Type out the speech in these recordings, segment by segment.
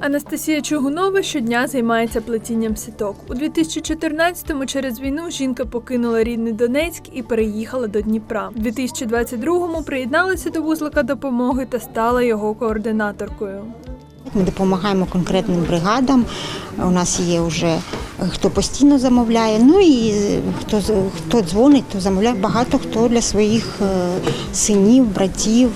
Анастасія Чугунова щодня займається плетінням сіток. У 2014-му через війну жінка покинула рідний Донецьк і переїхала до Дніпра. У 2022-му приєдналася до вузлика допомоги та стала його координаторкою. Ми допомагаємо конкретним бригадам. У нас є вже е, хто постійно замовляє. Ну і е, хто з- хто дзвонить, то замовляє багато хто для своїх е, синів, братів,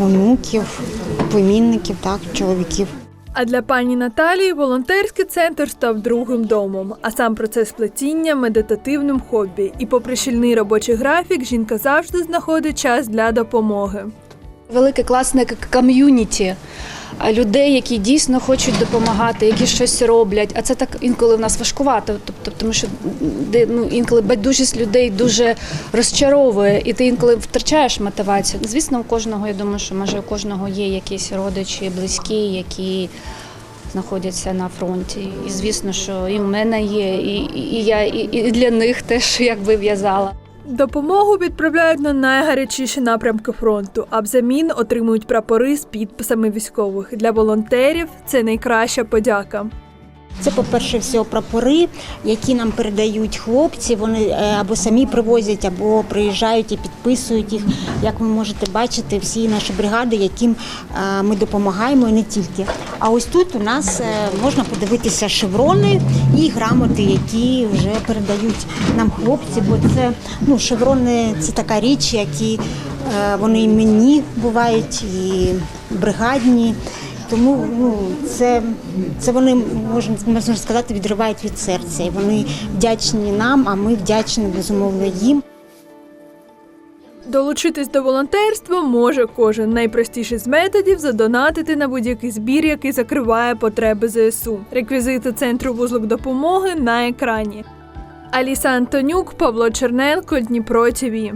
е, онуків, племінників, так, чоловіків. А для пані Наталії волонтерський центр став другим домом, а сам процес плетіння медитативним хобі. І попри щільний робочий графік, жінка завжди знаходить час для допомоги. Велике класне ком'юніті людей, які дійсно хочуть допомагати, які щось роблять. А це так інколи в нас важкувато. Тобто, тому що ну, інколи байдужість людей дуже розчаровує, і ти інколи втрачаєш мотивацію. Звісно, у кожного, я думаю, що може у кожного є якісь родичі, близькі, які. Знаходяться на фронті, і звісно, що і в мене є, і, і, я і, і для них теж якби в'язала. Допомогу відправляють на найгарячіші напрямки фронту, а взамін отримують прапори з підписами військових. Для волонтерів це найкраща подяка. Це, по-перше, всього прапори, які нам передають хлопці. Вони е, або самі привозять, або приїжджають і підписують їх. Як ви можете бачити, всі наші бригади, яким е, ми допомагаємо, і не тільки. А ось тут у нас е, можна подивитися шеврони і грамоти, які вже передають нам хлопці. Бо це ну, шеврони це така річ, які вони іменні бувають, і бригадні. Тому ну, це, це вони можна, можна сказати відривають від серця. І вони вдячні нам, а ми вдячні безумовно їм. Долучитись до волонтерства може кожен. Найпростіший з методів задонатити на будь-який збір, який закриває потреби ЗСУ. Реквізити центру вузлик допомоги на екрані. Аліса Антонюк, Павло Черненко, Дніпро ТІВІ.